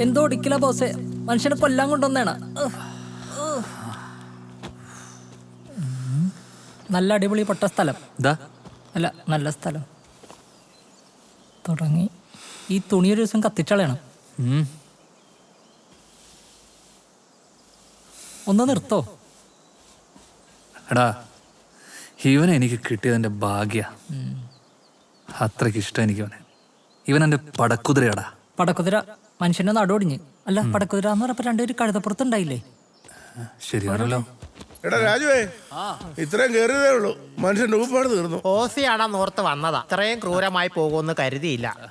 എന്തോ ഒടിക്കല ബോസേ. മനുഷ്യനെ കൊല്ലാൻ കൊണ്ടുവന്നേണ. നല്ല അടിപൊളി പൊട്ട സ്ഥലം. അല്ല നല്ല സ്ഥലം. തുടങ്ങി. ഈ തുണി ഒരു ദിവസം കത്തിച്ചളയണം. ഒന്ന് നിർത്തോ. എടാ ഇവനെ എനിക്ക് കിട്ടിയതിന്റെ ഭാഗ്യ. അത്രയ്ക്ക് ഇഷ്ടം എനിക്ക് ഇവനെ ഇവൻ എന്റെ പടക്കുതിരയാടാ. പടക്കുതിര മനുഷ്യന്റെ നടുവൊടിഞ്ഞ്. അല്ല പടക്കുതിര എന്ന് പറഞ്ഞപ്പോ രണ്ടുപേര് കഴുതപ്പുറത്തുണ്ടായില്ലേ? ശരിയാണല്ലോ. എടാ രാജുവേ ഇത്രയും കയറിയതേ ഉള്ളൂ. മനുഷ്യന്റെ ഉപ്പാട് തീർന്നു. ഓസിയാണെന്ന് നോർത്ത് വന്നതാ. ഇത്രയും ക്രൂരമായി പോകുമെന്ന് കരുതിയില്ല.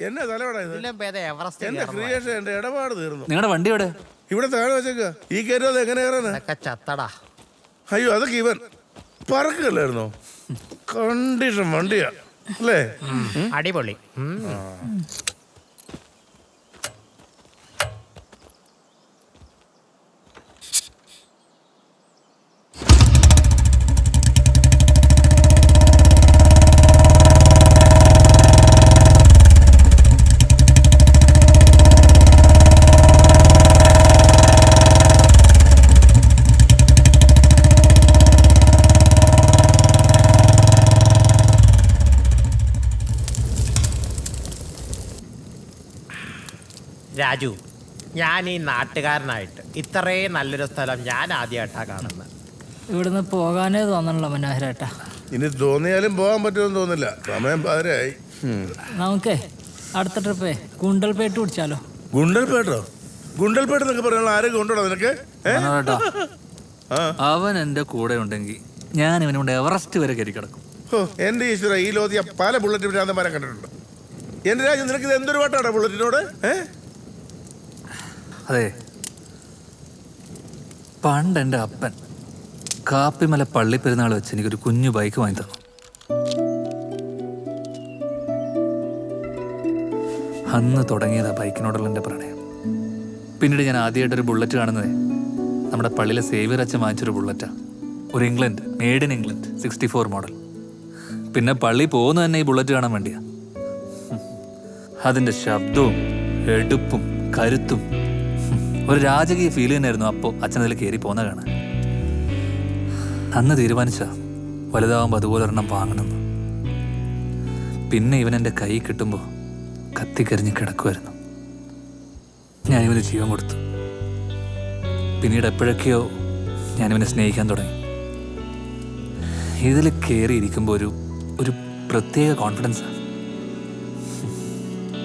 എന്നെ തലവടാ ഇത്? ഇതിലും ഭേദം എവറസ്റ്റ് എന്റെ കയറുന്നതാ. ക്രിയേഷൻ എന്റെ ഇടപാട് തീർന്നു. നിങ്ങളുടെ വണ്ടി എവിടെ? ഇവിടെ താഴെ വെച്ചേക്ക. ഈ കയറിയത് എങ്ങനെ കയറാനാ? ഇതൊക്കെ ചത്തടാ. അയ്യോ അതൊക്കെ ഇവൻ. പറക്കല്ലായിരുന്നോ? കണ്ടീഷൻ വണ്ടിയാ. അല്ലേ? അടിപൊളി. ഉം. രാജു ഞാൻ ഈ നാട്ടുകാരനായിട്ട് ഇത്രയും നല്ലൊരു സ്ഥലം ഞാൻ ആദ്യമായിട്ടാ കാണുന്നത്. ഇവിടുന്ന് പോകാനേ തോന്നണല്ലോ മനോഹരേട്ടാ. ഇനി തോന്നിയാലും പോകാൻ പറ്റുമെന്ന് തോന്നില്ല. സമയം പാതിരായി നമുക്കേ അടുത്ത ട്രിപ്പേ ഗുണ്ടൽപേട്ട് പിടിച്ചാലോ? ഗുണ്ടൽപേട്ടോ? ഗുണ്ടൽപേട്ട് എന്നൊക്കെ പറയാനുള്ള ആരെയും ഉണ്ടോ നിനക്ക്? ഏ? മനോഹരേട്ടാ, ആ. അവൻ എന്റെ കൂടെ ഉണ്ടെങ്കിൽ ഞാൻ ഇവനോട് എവറസ്റ്റ് വരെ കയറി കിടക്കും. ഹോ, എന്റെ ഈശ്വര ഈ ലോതിയ പല ബുള്ളറ്റ് ഭ്രാന്തന്മാരെ കണ്ടിട്ടുണ്ട്. എന്റെ രാജ്യം നിനക്ക് ഇത് എന്തൊരു പാട്ടാണ് ബുള്ളറ്റിനോട്? ഏ? അതെ. പണ്ട് എന്റെ അപ്പൻ കാപ്പിമല പള്ളി പെരുന്നാൾ വെച്ച് എനിക്കൊരു കുഞ്ഞു ബൈക്ക് വാങ്ങി തന്നു. അന്ന് തുടങ്ങിയതാ ബൈക്കിനോടുള്ള എന്റെ പ്രണയം. പിന്നീട് ഞാൻ ആദ്യമായിട്ടൊരു ബുള്ളറ്റ് കാണുന്നത് നമ്മുടെ പള്ളിയിലെ സേവിയർ അച്ഛൻ വാങ്ങിച്ചൊരു ബുള്ളറ്റാണ് ഒരു England made in England sixty four model പിന്നെ പള്ളി പോകുന്ന തന്നെ ഈ ബുള്ളറ്റ് കാണാൻ വേണ്ടിയാണ് അതിന്റെ ശബ്ദവും എടുപ്പും കരുത്തും ഒരു രാജകീയ ഫീൽ തന്നെയായിരുന്നു അപ്പോൾ അച്ഛൻ അതിൽ കയറി പോകുന്ന കാണാൻ. അന്ന് തീരുമാനിച്ച വലുതാവുമ്പോൾ അതുപോലെ ഒരെണ്ണം വാങ്ങണമെന്ന് പിന്നെ ഇവൻ എന്റെ കൈ കിട്ടുമ്പോൾ കത്തിക്കരിഞ്ഞ് കിടക്കുമായിരുന്നു ഞാൻ ഇവന് ജീവൻ കൊടുത്തു. പിന്നീട് എപ്പോഴൊക്കെയോ ഞാനിവനെ സ്നേഹിക്കാൻ തുടങ്ങി. ഇതിൽ കയറിയിരിക്കുമ്പോൾ ഒരു ഒരു പ്രത്യേക കോൺഫിഡൻസാണ്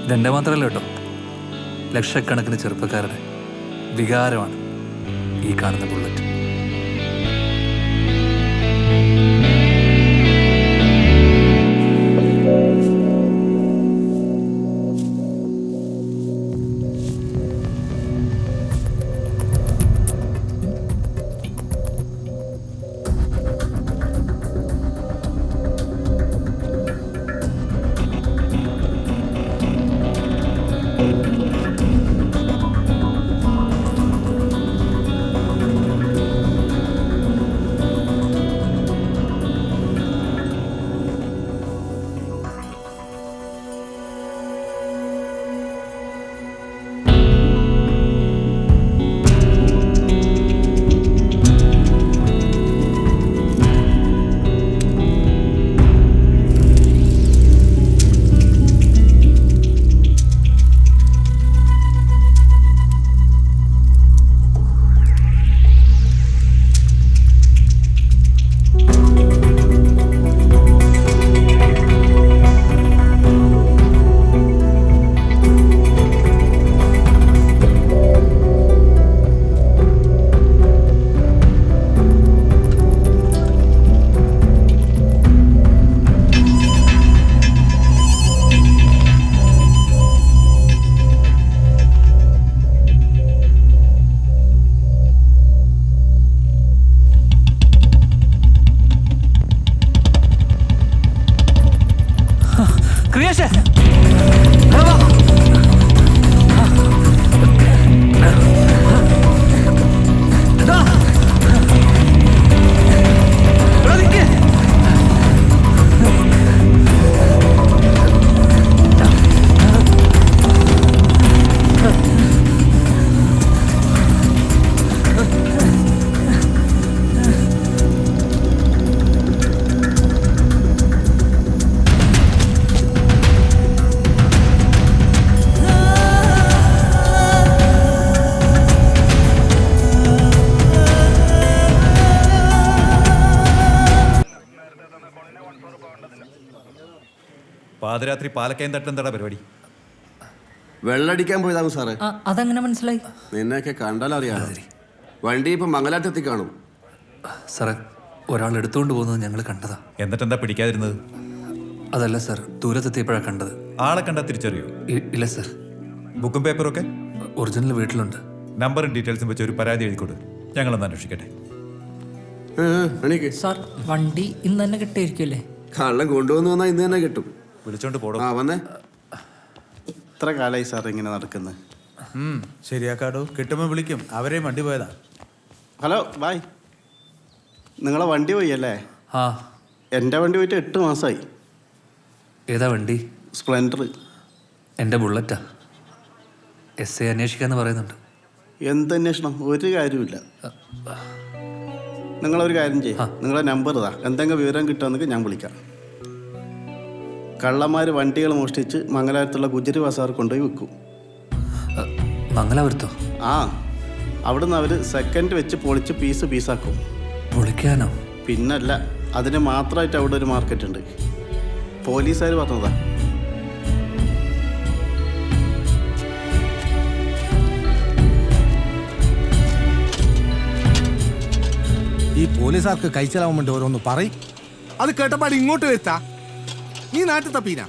ഇതെന്റെ മാത്രമല്ല കേട്ടോ. ലക്ഷക്കണക്കിന് ചെറുപ്പക്കാരുടെ വികാരമാണ് ഈ കാണുന്ന ബുള്ളറ്റ്. പാതിരാത്രി പാലക്കയം തട്ടെന്താടാ പരിപാടി? വെള്ളടിക്കാൻ പോയതാകും സാറേ. ആ അതെങ്ങനെ മനസ്സിലായി? നിന്നെയൊക്കെ കണ്ടാൽ അറിയാം. വണ്ടി ഇപ്പൊ മംഗലാറ്റെത്തി കാണും. സാറേ ഒരാൾ എടുത്തുകൊണ്ട് പോകുന്നത് ഞങ്ങൾ കണ്ടതാ. എന്നിട്ടെന്താ പിടിക്കാതിരുന്നത്? അതല്ല സാർ ദൂരത്തെത്തിയപ്പോഴാണ് കണ്ടത്. ആളെ കണ്ടാ തിരിച്ചറിയോ? ഇ- ഇല്ല സർ. ബുക്കും പേപ്പറും ഒക്കെ ഒറിജിനൽ വീട്ടിലുണ്ട്. നമ്പറും ഡീറ്റെയിൽസും വെച്ച് ഒരു പരാതി എഴുതിക്കൊടു ഞങ്ങളൊന്ന് അന്വേഷിക്കട്ടെ. ഏ, ഏ, എണീക്ക്. സാർ വണ്ടി ഇന്ന് തന്നെ കിട്ടിയിരിക്കുമല്ലേ കള്ളം കൊണ്ടുവന്നു വന്നാൽ ഇന്ന് തന്നെ കിട്ടും. വിളിച്ചോണ്ട് പോടോ. ആ വന്നേ. ഇത്ര കാലായി സാർ ഇങ്ങനെ നടക്കുന്നത് ശരിയാക്കാടോ. കിട്ടുമ്പോൾ വിളിക്കും. അവരെയും വണ്ടി പോയതാ. ഹലോ ബായ് നിങ്ങളെ വണ്ടി പോയി അല്ലേ ആ. എന്റെ വണ്ടി പോയിട്ട് എട്ട് മാസമായി ഏതാ വണ്ടി? സ്പ്ലെൻഡർ എന്റെ ബുള്ളറ്റാ. എസ് ഐ അന്വേഷിക്കാന്ന് പറയുന്നുണ്ട്. എന്ത് അന്വേഷണം ഒരു കാര്യമില്ല നിങ്ങളൊരു കാര്യം ചെയ്യും. നിങ്ങളെ നമ്പർ ഇതാ. എന്തെങ്കിലും വിവരം കിട്ടുമെന്നൊക്കെ ഞാൻ വിളിക്കാം. കള്ളന്മാർ വണ്ടികൾ മോഷ്ടിച്ച് മംഗലാപുരത്തുള്ള ഗുജറി ബസാർ കൊണ്ടുപോയി വിൽക്കും. മംഗലാപുരത്തോ? ആ അവിടുന്ന് അവർ സെക്കൻഡ് വെച്ച് പൊളിച്ച് പീസ് പീസാക്കും പൊളിക്കാനോ? പിന്നല്ല അതിന് മാത്രമായിട്ട് അവിടെ ഒരു മാർക്കറ്റ് ഉണ്ട്. പോലീസുകാർ പറഞ്ഞതാ. ഈ പോലീസുകാർക്ക് കൈച്ചലാവുമ്പോൾ വേണ്ടി ഓരോന്ന് പറയും. അത് കേട്ടപ്പാട് ഇങ്ങോട്ട് വരുത്താ. നീ നാട്ടിൽ തപ്പീന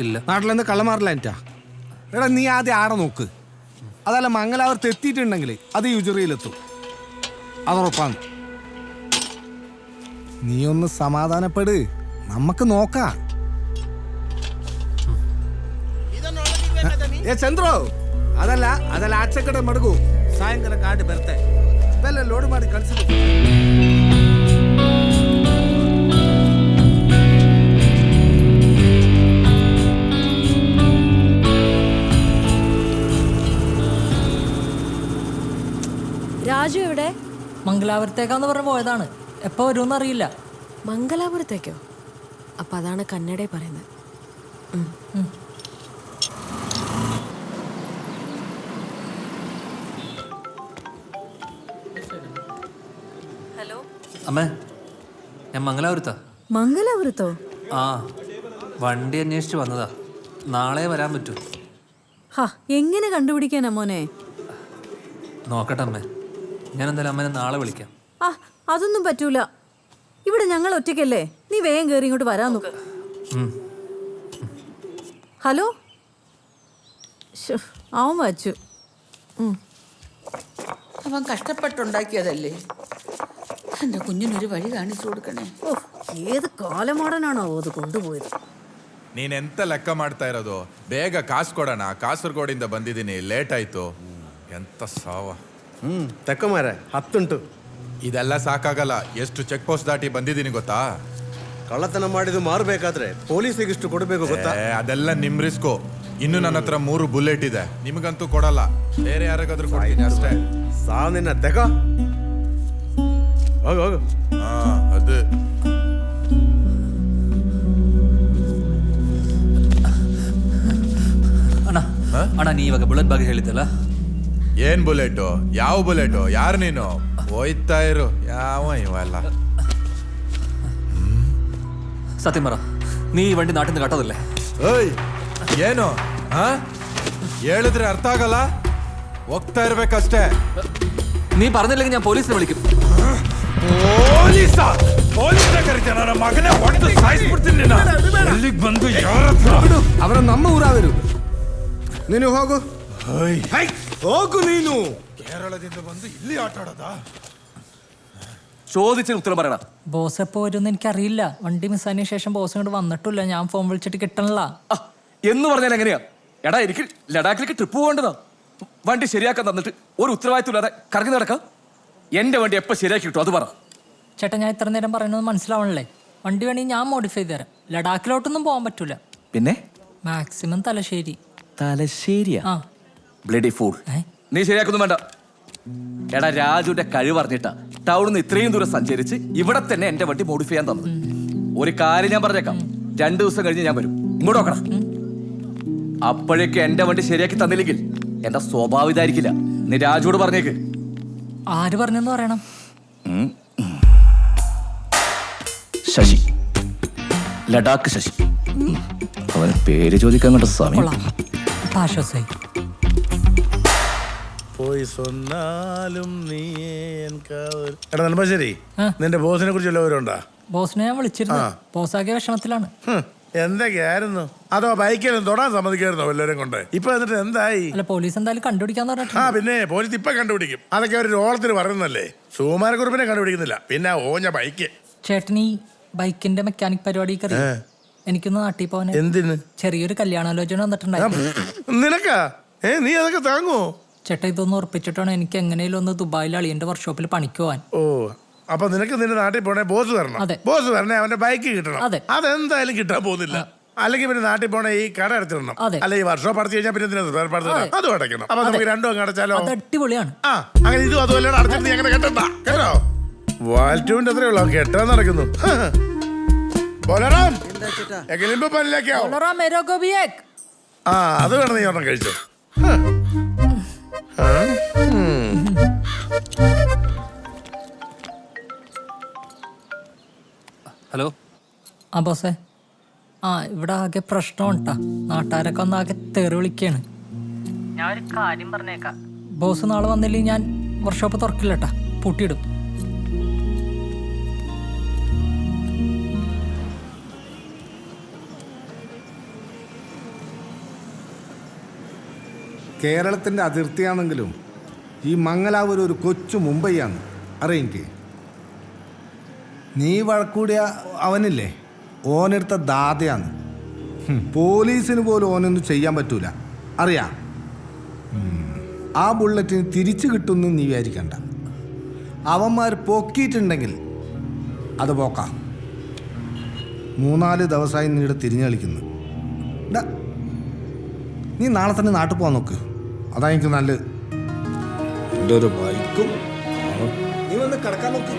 ഇല്ല നാട്ടിലെന്ന് കള്ളമാറില്ല എനിറ്റാ എടാ നീ ആദ്യം ആടെ നോക്ക് അതല്ല മംഗലാപുരത്ത് എത്തിയിട്ടുണ്ടെങ്കിൽ അത് യുജറിയിലെത്തും അതുറപ്പാണ് നീ ഒന്ന് സമാധാനപ്പെട് നമുക്ക് നോക്കാം ಏ ಚಂದ್ರು ಅದಲ್ಲ ಅದಲ್ಲ ಆಚೆ ಕಡೆ ಮಡಗು ಸಾಯಂಕಾಲ ಕಾಡಿ ಬರ್ತೆ ಬೆಲ್ಲ ಲೋಡ್ ಮಾಡಿ ಕಳ್ಸಿದ್ರು രാജു എവിടെ? മംഗലാപുരത്തേക്കാന്ന് പറഞ്ഞ് പോയതാണ്. എപ്പോ വരുമെന്ന് അറിയില്ല. മംഗലാപുരത്തേക്കോ? അപ്പൊ അതാണ് കന്നഡ പറയുന്നത്. ഹലോ? അമ്മേ ഞാൻ മംഗലാപുരത്താ. മംഗലാപുരത്തോ? ആ വണ്ടി അന്വേഷിച്ച് വന്നതാ. നാളെ വരാൻ പറ്റൂ. ഹാ എങ്ങനെ കണ്ടുപിടിക്കാനാ മോനെ? നോക്കട്ടെ അമ്മേ. ഞാൻ എന്തായാലും അമ്മനെ നാളെ വിളിക്കാം. ആ അതൊന്നും പറ്റൂല. ഇവിടെ ഞങ്ങൾ ഒറ്റയ്ക്കല്ലേ? നീ വേഗം കയറി ഇങ്ങോട്ട് വരാൻ നോക്ക്. ഹലോ? അവൻ വച്ചു. അവൻ കഷ്ടപ്പെട്ടുണ്ടാക്കിയതല്ലേ? എന്റെ കുഞ്ഞിനൊരു വഴി കാണിച്ചു കൊടുക്കണേ. ഓ ഏത് കാലമാടനാണോ അത് കൊണ്ടുപോയത്? നീ എന്ത ಲೆಕ್ಕ ಮಾಡ್ತಾ ಇರೋದು ಬೇಗ ಕಾಸು ಕೊಡೋಣ ಕಾಸರಗೋಡಿಂದ ಬಂದಿದ್ದೀನಿ ಲೇಟ್ ಹ್ಞೂ ಮಾರ ಹತ್ತುಂಟು. ಇದೆಲ್ಲ ಸಾಕಾಗಲ್ಲ. ಎಷ್ಟು ಚೆಕ್ ಪೋಸ್ಟ್ ದಾಟಿ ಬಂದಿದ್ದೀನಿ ಗೊತ್ತಾ? ಕಳ್ಳತನ ಮಾಡಿದ್ದು ಮಾರಬೇಕಾದ್ರೆ ಪೊಲೀಸಿಗೆ ಇಷ್ಟು ಕೊಡಬೇಕು ಗೊತ್ತಾ? ಏ, ಅದೆಲ್ಲ ನಿಮ್ ರಿಸ್ಕು. ಇನ್ನು ನನ್ನ ಹತ್ರ ಮೂರು ಬುಲೆಟ್ ಇದೆ. ನಿಮಗಂತೂ ಕೊಡಲ್ಲ. ಬೇರೆ ಯಾರಿಗಾದ್ರೂ ಕೊಡ್ತೀನಿ ಅಷ್ಟೇ. ಸಾವಿನ ನಿನ್ನ ತೆಗ. ಹೋಗು ಹೋಗು. ಹಾ ಅದು. ಅಣ್ಣ ಅಣ್ಣ ನೀ ಇವಾಗ ಬುಲೆಟ್ ಬಗ್ಗೆ ಹೇಳಿದ್ದಲ್ಲ? ಏನ್ ಬುಲೆಟು ಯಾವ ಬುಲೆಟು ಯಾರು ನೀನು ಹೋಯ್ತಾ ಇರು ಯಾವ ಇವೆಲ್ಲ സത്യം പറ നീ ഈ വണ്ടി നാട്ടിൽ നിന്ന് കട്ടതല്ലേ ಏಯ್ ಏನು ಹಾ ಹೇಳಿದ್ರೆ ಅರ್ಥ ಆಗಲ್ಲ ಹೋಗ್ತಾ ಇರ್ಬೇಕಷ್ಟೇ നീ പറഞ്ഞില്ലെങ്കിൽ ഞാൻ പോലീസിനെ വിളിക്കും ಪೊಲೀಸ ಪೊಲೀಸ ಕರಿತೇನೆ ನನ್ನ ಮಗನೇ ಹೊಡೆದು ಸಾಯಿಸ್ಬಿಡ್ತೀನಿ ನಿನ್ನ ಎಲ್ಲಿಗೆ ಬಂದು ಯಾರ ಹತ್ರ ಅವರ ನಮ್ಮ ಊರ ಅವರು ನೀನು ಹೋಗು ಹೈ, ಹೋಗು ನೀನು ಕೇರಳದಿಂದ ಬಂದು ಇಲ್ಲಿ ಆಟ ಆಡೋದಾ ചോദിച്ചതിന് ഉത്തരം പറയണം ബോസ് എപ്പോ വരുമെന്ന് എനിക്കറിയില്ല വണ്ടി മിസ്സായതിനു ശേഷം ബോസ് ഇങ്ങോട്ട് വന്നിട്ടില്ല ഞാൻ ഫോൺ വിളിച്ചിട്ട് കിട്ടണില്ല ആ, എന്ന് പറഞ്ഞാൽ എങ്ങനെയാ എടാ എനിക്ക് ലഡാക്കിലേക്ക് ട്രിപ്പ് പോകേണ്ടതാ വണ്ടി ശരിയാക്കാൻ തന്നിട്ട് ഒരു ഉത്തരവാദിത്വം ഇല്ലാതെ കറങ്ങി നടക്കാം എന്റെ വണ്ടി എപ്പോ ശരിയാക്കി കിട്ടും അത് പറ ചേട്ടാ ഞാൻ ഇത്ര നേരം പറയുന്നത് മനസ്സിലാവണല്ലേ വണ്ടി വേണമെങ്കിൽ ഞാൻ മോഡിഫൈ ചെയ്ത് തരാം ലഡാക്കിലോട്ടൊന്നും പോകാൻ പറ്റൂല പിന്നെ മാക്സിമം തലശ്ശേരി തലശ്ശേരിയാ ആ ബ്ലഡി ഫൂൾ നീ ശരിയാക്കൊന്നും വേണ്ട. എടാ രാജുവിന്റെ കഴിവ് അറിഞ്ഞിട്ടാ ടൗണിൽ നിന്ന് ഇത്രയും ദൂരം സഞ്ചരിച്ച് ഇവിടെ തന്നെ എന്റെ വണ്ടി മോഡിഫൈ ചെയ്യാൻ തന്നത്. ഒരു കാര്യം ഞാൻ പറഞ്ഞേക്കാം. രണ്ടു ദിവസം കഴിഞ്ഞ് ഞാൻ വരും. ഇങ്ങോട്ട് നോക്കണം അപ്പോഴേക്കും എന്റെ വണ്ടി ശരിയാക്കി തന്നില്ലെങ്കിൽ എന്റെ സ്വഭാവം ഇതായിരിക്കില്ല. നീ രാജുവോട് പറഞ്ഞേക്ക്. ആര് പറഞ്ഞെന്ന് പറയണം? ശശി. ലഡാക്ക് ശശി. അവൻ പേര് ചോദിക്കാൻ കണ്ട സമയം ആശ്വാസമായി പോയി സ്വന്നാലും നീ. എടാ നെടുമ്പാശ്ശേരി. നിന്റെ ബോസിനെ കുറിച്ച് വല്ലവരുണ്ടോ ബോസിനെ ഞാൻ വിളിച്ചിരുന്നു. ബോസാകെ വിഷമത്തിലാണ്. എന്തൊക്കെയായിരുന്നു? അതോ ബൈക്കിലും തൊടാൻ സമ്മതിക്കായിരുന്നോ എല്ലാവരും കൊണ്ട്? ഇപ്പൊ എന്നിട്ട് എന്തായി? അല്ല പോലീസ് എന്തായാലും കണ്ടുപിടിക്കാന്ന് ആ പിന്നെ പോലീസ് ഇപ്പൊ കണ്ടുപിടിക്കും. അതൊക്കെ ഒരു ഓളത്തിന് പറയുന്നല്ലേ സുകുമാരക്കുറിപ്പിനെ കണ്ടുപിടിക്കുന്നില്ല. പിന്നെ ഓഞ്ഞ ബൈക്ക്. ചേട്ടൻ ബൈക്കിന്റെ മെക്കാനിക് പരിപാടി കറി എനിക്കൊന്ന് നാട്ടിൽ പോവാൻ എന്തിന്? ചെറിയൊരു കല്യാണാലോചന വന്നിട്ടുണ്ടായിരുന്നു. നിനക്കാ? ഏ നീ അതൊക്കെ താങ്ങോ ചേട്ടാ ഇതൊന്ന് ഉറപ്പിച്ചിട്ടാണ് എനിക്ക് എങ്ങനെയും ഒന്ന് ദുബായിൽ അളിയന്റെ വർക്ക്ഷോപ്പിൽ പണിക്ക് പോവാൻ? ഓ അപ്പൊ നിനക്ക് നിന്റെ നാട്ടിൽ പോണേ ബോസ് തരണം അതെ. ബോസ് തരണേ അവന്റെ ബൈക്ക് കിട്ടണം. അതെ. അതെന്തായാലും കിട്ടാൻ പോകുന്നില്ല. അല്ലെങ്കിൽ പിന്നെ നാട്ടിൽ പോണേ ഈ കട അടച്ചിടണം. അതെ. അല്ലെ ഈ വർഷം അടച്ചു കഴിഞ്ഞാൽ പിന്നെ എന്തിനാ? അതും. അടയ്ക്കണം. അപ്പൊ നമുക്ക് രണ്ടും അങ്ങ് അടച്ചാലോ? അത് അടിപൊളിയാണ്. ആ അങ്ങനെ ഇതും അതുമല്ല അടച്ചിട്ട് നീ അങ്ങനെ കെട്ടണ്ട. കേട്ടോ? വാൽറ്റൂവിന്റെ അത്രേ ഉള്ളൂ. കെട്ടാൻ നടക്കുന്നു. ബോലറാം എങ്ങനെയുമ്പോ പല്ലിലേക്കാവും. ആ അത് വേണം നീ ഒരെണ്ണം കഴിച്ചോ. ഹലോ ആ ബോസേ. ആ ഇവിടെ ആകെ പ്രശ്നം ഉണ്ടാ നാട്ടുകാരൊക്കെ ഒന്ന് ആകെ തെറി വിളിക്കാണ്. ഞാൻ ഒരു കാര്യം പറഞ്ഞേക്കാം. ബോസ് നാളെ വന്നില്ലെങ്കിൽ ഞാൻ വർക്ക്ഷോപ്പ് തുറക്കില്ലട്ടാ പൂട്ടിയിടും. കേരളത്തിന്റെ അതിർത്തിയാണെങ്കിലും ഈ മംഗലാപുരം ഒരു കൊച്ചു മുംബൈയാണ്. അറിയെനിക്ക് നീ വഴക്കൂടിയ അവനില്ലേ? ഓനെടുത്ത ദാതയാണ് പോലീസിന് പോലും ഓനൊന്നും ചെയ്യാൻ പറ്റൂല. അറിയാം? ആ ബുള്ളറ്റിന് തിരിച്ചു കിട്ടുമെന്ന് നീ വിചാരിക്കണ്ട. അവന്മാർ പൊക്കിയിട്ടുണ്ടെങ്കിൽ അത് പോക്കാം. മൂന്നാൽ ദിവസമായി നീടെ തിരിഞ്ഞു കളിക്കുന്നു. നീ നാളെ തന്നെ നാട്ടിൽ പോകാൻ നോക്ക്. അതാ എനിക്ക് നല്ലത്. എന്റെ ഒരു ബൈക്കും നീ വന്ന് കിടക്കാൻ നോക്ക്.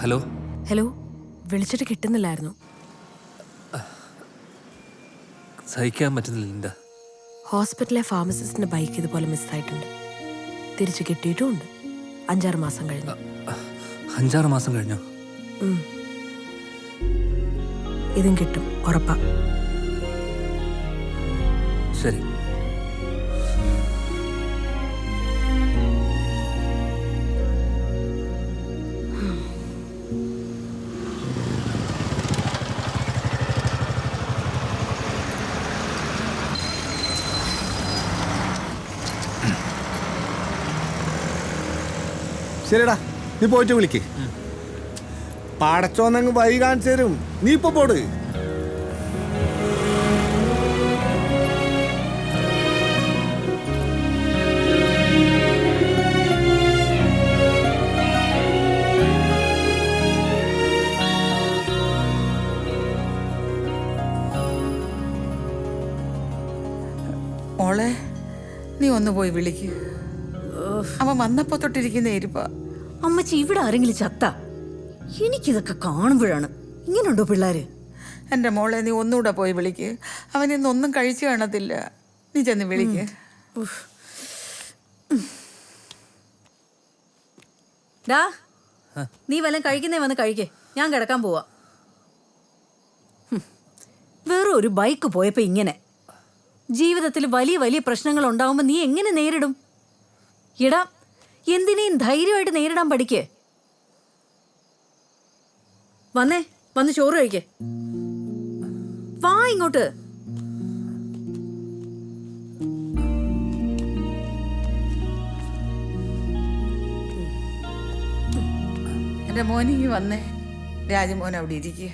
ഹലോ? ഹലോ വിളിച്ചിട്ട് കിട്ടുന്നില്ലായിരുന്നു. സഹിക്കാൻ പറ്റുന്നില്ല ലിൻഡ. ഹോസ്പിറ്റലിലെ ഫാർമസിസ്റ്റിന്റെ ബൈക്ക് ഇതുപോലെ മിസ്സായിട്ടുണ്ട്. തിരിച്ചു കിട്ടിയിട്ടുമുണ്ട് അഞ്ചാറ് മാസം കഴിഞ്ഞു. അഞ്ചാറ് മാസം കഴിഞ്ഞോ. ഇതും കിട്ടും ഉറപ്പാ. ശരി. ശരിടാ നീ പോയിട്ട് വിളിക്ക്. പാടച്ചോന്നങ്ങ് വഴി കാണിച്ചു തരും. നീ ഇപ്പൊ പോട്. നീ ഒന്ന് പോയി വിളിക്ക്. അവൻ വന്നപ്പോ തൊട്ടിരിക്കുന്ന ഇരിപ്പ അമ്മച്ചി ഇവിടെ ആരെങ്കിലും ചത്ത? എനിക്കിതൊക്കെ കാണുമ്പോഴാണ്. ഇങ്ങനെയുണ്ടോ പിള്ളേര്? എന്റെ മോളെ നീ ഒന്നുകൂടെ പോയി വിളിക്ക്. അവൻ ഇന്നൊന്നും കഴിച്ചു കാണത്തില്ല. നീ ചെന്ന് വിളിക്ക്. ഡാ നീ വല്ലതും കഴിക്കുന്നേ വന്ന് കഴിക്കേ. ഞാൻ കിടക്കാൻ പോവാ. വേറെ ഒരു ബൈക്ക് പോയപ്പോ ഇങ്ങനെ. ജീവിതത്തിൽ വലിയ വലിയ പ്രശ്നങ്ങൾ ഉണ്ടാവുമ്പോ നീ എങ്ങനെ നേരിടും? ഇടാ എന്തിനേയും ധൈര്യമായിട്ട് നേരിടാൻ പഠിക്കേ. വന്നേ വന്ന് ചോറ് കഴിക്കേ. വാ ഇങ്ങോട്ട്. എന്റെ മോനിങ്ങി വന്നേ. രാജമോൻ അവിടെ ഇരിക്കുക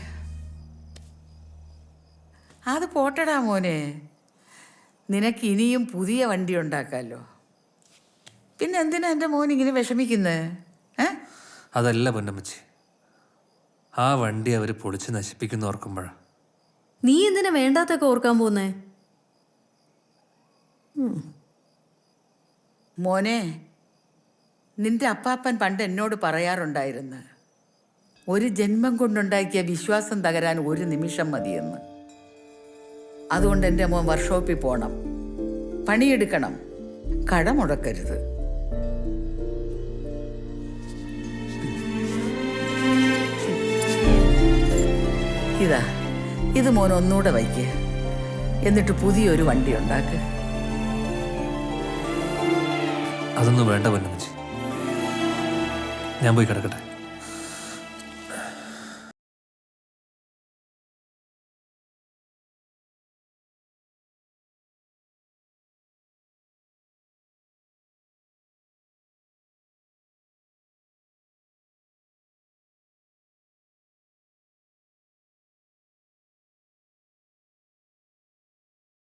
അത് പോട്ടടാ മോനെ. നിനക്ക് ഇനിയും പുതിയ വണ്ടി ഉണ്ടാക്കാമല്ലോ പിന്നെ എന്തിനാ എന്റെ മോൻ ഇങ്ങനെ വിഷമിക്കുന്നത് ഏ? അതല്ല പൊന്നമ്മച്ചി. ആ വണ്ടി അവർ പൊളിച്ച് നശിപ്പിക്കുന്ന ഓർക്കുമ്പോഴാണ് നീ എന്തിനാ വേണ്ടാത്തൊക്കെ ഓർക്കാൻ പോകുന്നേ മോനെ നിന്റെ അപ്പാപ്പൻ പണ്ട് എന്നോട് പറയാറുണ്ടായിരുന്നു. ഒരു ജന്മം കൊണ്ടുണ്ടാക്കിയ വിശ്വാസം തകരാൻ ഒരു നിമിഷം മതിയെന്ന്. അതുകൊണ്ട് എന്റെ മോൻ വർക്ക്ഷോപ്പിൽ പോകണം പണിയെടുക്കണം. കട ഇതാ ഇത് മോൻ ഒന്നുകൂടെ വയ്ക്ക്. എന്നിട്ട് പുതിയൊരു വണ്ടി ഉണ്ടാക്ക്. അതൊന്നും വേണ്ട പൊന്നമ്മച്ചി. ഞാൻ പോയി കിടക്കട്ടെ.